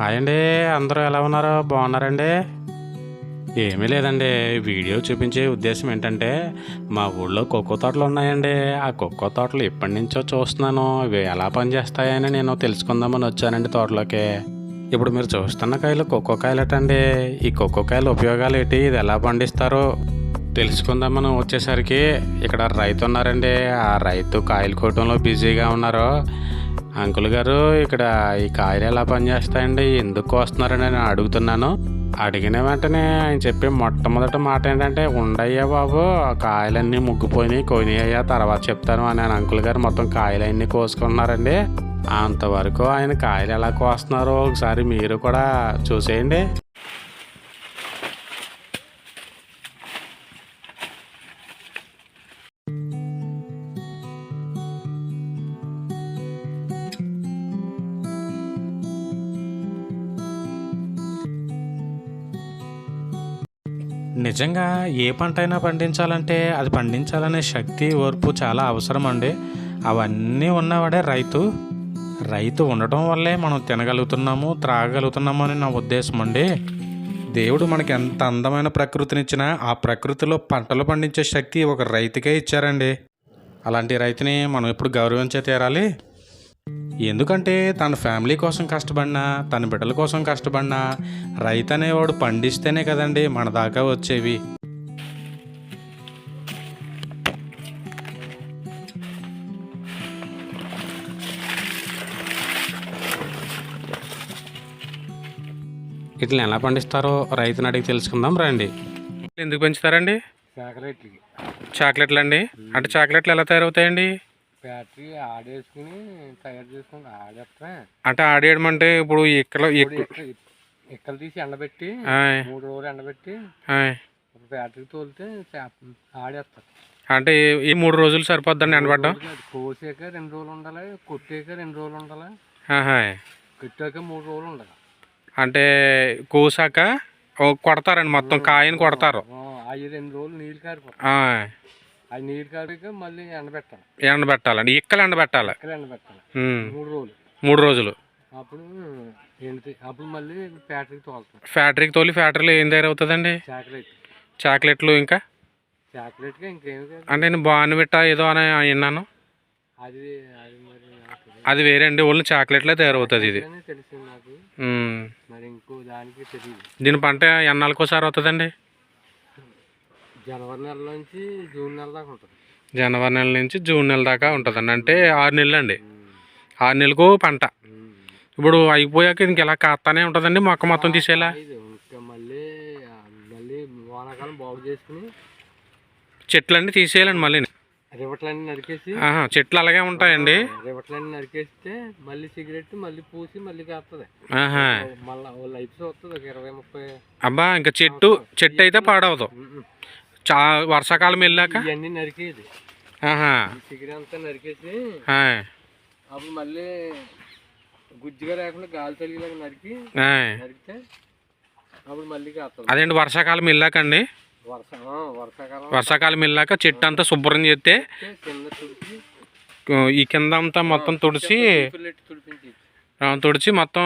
Hi అండి. అందరూ ఎలా ఉన్నారు? బాగున్నారండి? ఏమీ లేదండి. వీడియో చూపించే ఉద్దేశం ఏంటంటే మా ఊళ్ళో కొక్కో తోటలు ఉన్నాయండి. ఆ కొక్కో తోటలు ఎప్పటి నుంచో చూస్తున్నాను. ఇవి ఎలా పనిచేస్తాయని నేను తెలుసుకుందామని వచ్చానండి తోటలోకి. ఇప్పుడు మీరు చూస్తున్న కాయలు కొక్కో కాయలటండి. ఈ కొక్కో కాయలు ఉపయోగాలు ఏంటి? ఇది ఎలా పండిస్తారో? తెలుసుకుందామని వచ్చేసరికి ఇక్కడ రైతు ఉన్నారండి ఆ రైతు కాయలు కోయటంలో బిజీగా ఉన్నారు అంకుల్ గారు ఇక్కడ ఈ కాయలు ఎలా పనిచేస్తాయండి? ఎందుకు వస్తున్నారని నేను అడుగుతున్నాను. అడిగిన వెంటనే ఆయన చెప్పే మొట్టమొదటి మాట ఏంటంటే ఉండయ్యా బాబు ఆ కాయలన్నీ ముగ్గిపోయినాయి కొనియ్యా తర్వాత చెప్తాను అని అంకుల్ గారు మొత్తం కాయలన్నీ కోసుకుంటున్నారండి అంతవరకు ఆయన కాయలు ఎలా కోస్తున్నారో ఒకసారి మీరు కూడా చూసేయండి. నిజంగా ఏ పంట అయినా పండించాలంటే అది పండించాలనే శక్తి ఓర్పు చాలా అవసరం అండి అవన్నీ ఉన్నవాడే రైతు. రైతు ఉండటం వల్లే మనం తినగలుగుతున్నాము త్రాగలుగుతున్నాము అని నా ఉద్దేశం అండి దేవుడు మనకి ఎంత అందమైన ప్రకృతినిచ్చినా ఆ ప్రకృతిలో పంటలు పండించే శక్తి ఒక రైతుకే ఇచ్చారండి. అలాంటి రైతుని మనం ఎప్పుడు గౌరవించే తీరాలి? ఎందుకంటే తన ఫ్యామిలీ కోసం కష్టపడినా తన బిడ్డల కోసం కష్టపడినా రైతు అనేవాడు పండిస్తేనే కదండి మన దాకా వచ్చేవి. ఇట్లా ఎలా పండిస్తారో రైతుని అడిగి తెలుసుకుందాం రండి. ఎందుకు పెంచుతారండి? చాక్లెట్లు అండి అంటే చాక్లెట్లు ఎలా తయారవుతాయండి? ఫ్యాక్టరీ ఆడేసుకుని తయారు చేసుకుని ఆడేస్తే అంటే ఆడేయడం అంటే ఇప్పుడు ఇక్కడ ఎక్కలు తీసి ఎండబెట్టి మూడు రోజులు ఎండబెట్టి ఫ్యాక్టరీకి తోలితే ఆడేస్తారు అంటే ఈ- మూడు రోజులు సరిపోద్దండి అది కోసాక రెండు రోజులు ఉండాలి కొట్టాక రెండు రోజులు ఉండాలి. కొట్టాక మూడు రోజులు ఉండాలి అంటే కోసాక కొడతారండి మొత్తం కాయని కొడతారు రెండు రోజులు నీళ్ళు కారిపోతాయి అవి నీళ్ళు కారిక మళ్ళీ ఎండబెట్టాలి ఎండబెట్టాలండి ఇక్కలు ఎండబెట్టాలి ఎక్కడ ఎండబెట్టాలి మూడు రోజులు. మూడు రోజులు. అప్పుడు ఎండితే అప్పుడు మళ్ళీ ఫ్యాక్టరీకి తోలుతాం. ఫ్యాక్టరీకి తోలి ఫ్యాక్టరీలో ఏం తయారవుతుందండి? చాక్లెట్. చాక్లెట్లు ఇంకా? చాక్లెట్గా ఇంకేమి కాదు. అంటే నేను బాన్విట్ట ఏదో అని విన్నాను. అది అది. అది వేరే అండి ఓన్లీ చాక్లెట్లే తయారవుతుంది ఇది. తెలిసింది నాకు. మరి ఇంకో దానికి తెలియదు. దీని పంట ఎన్నాళ్ళకోసారి అవుతుందండి జనవరి నెల నుంచి జూన్ నెల దాకా ఉంటుంది. జనవరి నెల నుంచి జూన్ నెల దాకా ఉంటుందండి. అంటే ఆరు నెలలు అండి ఆరు నెలలకు పంట. ఇప్పుడు అయిపోయాక ఇంక ఎలా కాస్తానే ఉంటుందండి మొక్క మొత్తం తీసేలా? మళ్ళీ మళ్ళీ వానాకాలం బాగు చేసుకుని చెట్లన్నీ తీసేయాలండి మళ్ళీ. రివట్లన్నీ నరికేసి చెట్లు అలాగే ఉంటాయండి. రివట్లన్నీ నరికేస్తే మళ్ళీ సిగరెట్ మళ్ళీ పూసి మళ్ళీ కాస్తుంది మళ్ళీ లైఫ్ వస్తుంది ఒక ఇరవై ముప్పై అబ్బా ఇంకా చెట్టు చెట్టు అయితే పాడవదు. చా వర్షాకాలం వెళ్ళాక? ఇవన్నీ నరికేది. సిగరెట్ అంతా నరికేసి అప్పుడు మళ్ళీ గుజ్జుగా లేకుండా గాలి తగిలేలాగా నరికి. నరికితే అప్పుడు మళ్ళీ అదేంటి వర్షాకాలం వెళ్ళాకండి? వర్షాకాలం. వర్షాకాలం వెళ్ళాక చెట్టు అంతా శుభ్రం చేస్తే ఈ కింద అంతా మొత్తం తుడిచి తుడిచి మొత్తం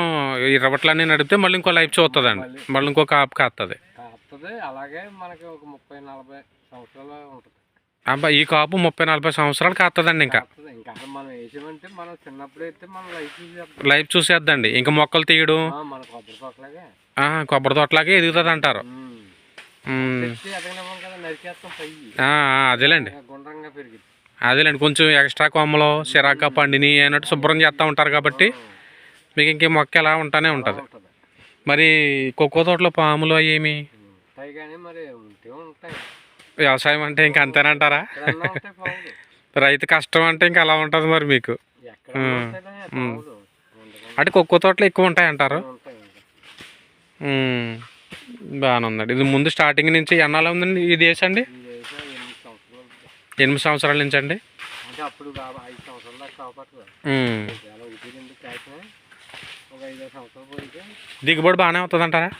ఈ రవట్లన్నీ నడిపితే మళ్ళీ ఇంకో లైఫ్ చూస్తుందండి మళ్ళీ. ఇంకో కాపు కాస్తుంది కాస్తుంది అలాగే మనకి ఒక ముప్పై నలభై సంవత్సరాలు ఉంటుంది. అబ్బా ఈ కాపు ముప్పై నలభై సంవత్సరాలు కాస్తుందండి ఇంకా. ఇంకా మనం వేసామంటే మనం చిన్నప్పుడు అయితే మనం లైఫ్ చూసి లైఫ్ చూసేద్దండి. ఇంకా మొక్కలు తీయడం. మన కొబ్బరి తోటలాగే. కొబ్బరి తోటలాగే ఎదుగుతుంది అంటారు అదేలేండి. గుండ్రంగా పెరిగింది అదేలేండి కొంచెం ఎక్స్ట్రా కొమ్మలు సిరాక పండిని అన్నట్టు శుభ్రం చేస్తూ ఉంటారు కాబట్టి మీకు ఇంకే మొక్క ఎలా ఉంటానే ఉంటుంది. ఉంటుంది. మరి కొక్కో తోటలో పాములు అవి ఏమి ఉంటాయి కానీ మరి ఉంటే ఉంటాయి. వ్యవసాయం అంటే ఇంకా అంతేనంటారా రైతు కష్టం అంటే ఇంకా అలా ఉంటుంది మరి మీకు. అంటే కొక్కో తోటలో ఎక్కువ ఉంటాయి అంటారు ఉంటాయి ఇంకా. ఉమ్, బాగానే ఉందండి. ఇది ముందు స్టార్టింగ్ నుంచి ఎన్నాళ్ళు ఉందండి ఇది వేసండి ఎనిమిది సంవత్సరాలు నుంచి అండి? దిగుబడి బాగానే అవుతుంది అంటారా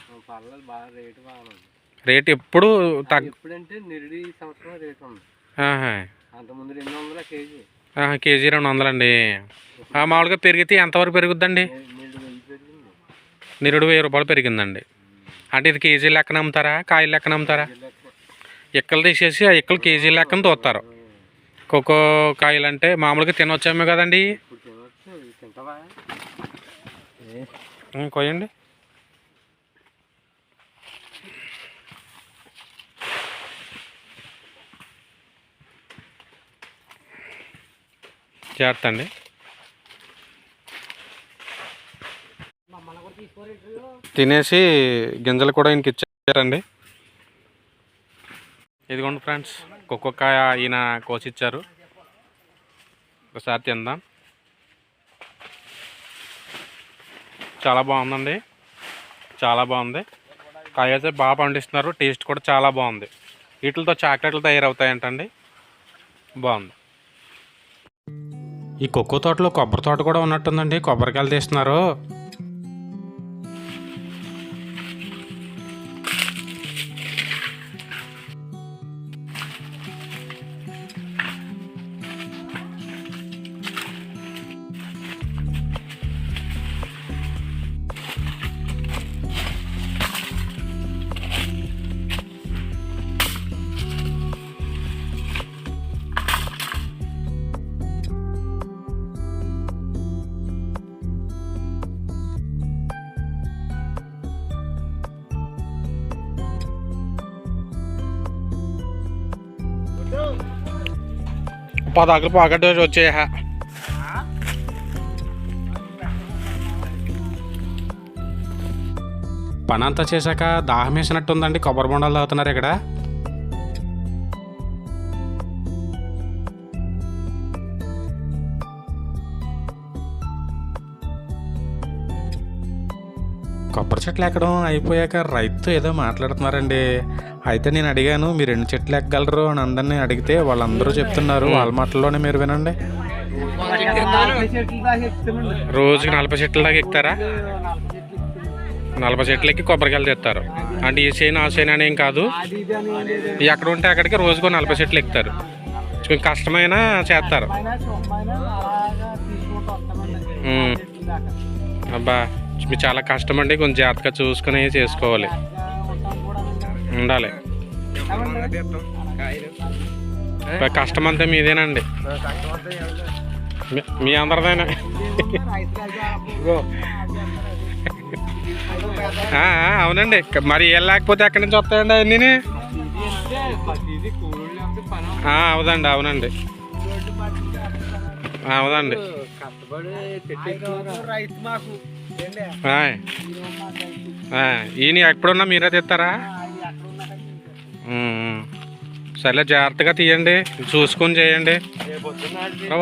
రేటు ఎప్పుడు తగ్గ ఎప్పుడంటే నిరుడి ఈ సంవత్సరం రేటు ఉంది. ఆహా. అంతకుముందు రెండు వందల కేజీ. రెండు వందలండి. ఆ, మామూలుగా పెరిగితే ఎంతవరకు పెరుగుద్దండి? నిరుడు వెయ్యి పెరిగింది. నిరుడు వెయ్యి రూపాయలు పెరిగిందండి. అంటే ఇది కేజీ లెక్కన అమ్ముతారా కాయలు లెక్కన అమ్ముతారా ఇక్కలు తీసేసి ఆ ఇక్కలు కేజీ లెక్కన తోస్తారు. కోకో కాయలు అంటే మామూలుగా తినొచ్చామే కదండి. ఇప్పుడు జాగ్రత్త అండి. తినేసి గింజలు కూడా ఈయనకి ఇచ్చారండి. ఇదిగోండి ఫ్రెండ్స్ ఒక్కొక్కాయ ఈయన కోసిచ్చారు. ఒకసారి తిందాం. చాలా బాగుందండి. చాలా బాగుంది. కాయ అయితే బాగా పండిస్తున్నారు. టేస్ట్ కూడా చాలా బాగుంది. వీటితో చాక్లెట్లు తయారవుతాయంటండి. బాగుంది. ఈ కొక్కో తోటలో కొబ్బరి తోట కూడా ఉన్నట్టుందండి. కొబ్బరికాయలు తీస్తున్నారు. పదాకులు పాకెట్ వచ్చేయా పని అంతా చేశాక దాహం వేసినట్టుందండి కొబ్బరి బొండాలు తాగుతున్నారు ఇక్కడ. కొబ్బరి చెట్లు ఎక్కడం అయిపోయాక రైతు ఏదో మాట్లాడుతున్నారండి. అయితే నేను అడిగాను మీరు ఎన్ని చెట్లు ఎక్కగలరు? అని అందరినీ అడిగితే వాళ్ళందరూ చెప్తున్నారు. వాళ్ళ మాటల్లోనే మీరు వినండి. రోజుకి నలభై చెట్ల దాకా ఎక్కుతారా? నలభై చెట్లకి కొబ్బరికాయలు తెస్తారు. అంటే ఈ చేను ఆ చేను అని ఏం కాదు ఎక్కడ ఉంటే అక్కడికి రోజుకో నలభై చెట్లు ఎక్కుతారు. కొంచెం కష్టమైనా చేస్తారు. అబ్బా. మీరు చాలా కష్టం అండి కొంచెం జాగ్రత్తగా చూసుకుని చేసుకోవాలి. ఉండాలి. కష్టం అంతా మీదేనండి. మీ- అందరిదైనా. అవునండి. మరి ఏం లేకపోతే ఎక్కడి నుంచి వస్తాయండి అవుదండి అవునండి. ఆ, అవునండి ఈయన ఎప్పుడున్నా మీరే తెస్తారా. సర్లే జాగ్రత్తగా తీయండి చూసుకొని చేయండి.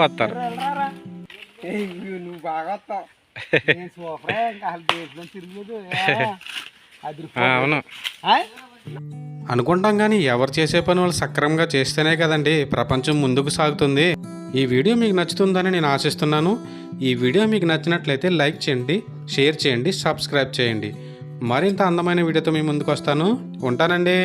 వస్తారు. అవును? అనుకుంటాం కానీ ఎవరు చేసే పని వాళ్ళు సక్రమంగా చేస్తేనే కదండి ప్రపంచం ముందుకు సాగుతుంది. ఈ వీడియో మీకు నచ్చుతుందని నేను ఆశిస్తున్నాను. ఈ వీడియో మీకు నచ్చినట్లయితే లైక్ చేయండి షేర్ చేయండి సబ్స్క్రైబ్ చేయండి. మరింత అందమైన వీడియోతో మీ ముందుకు వస్తాను. ఉంటానండి.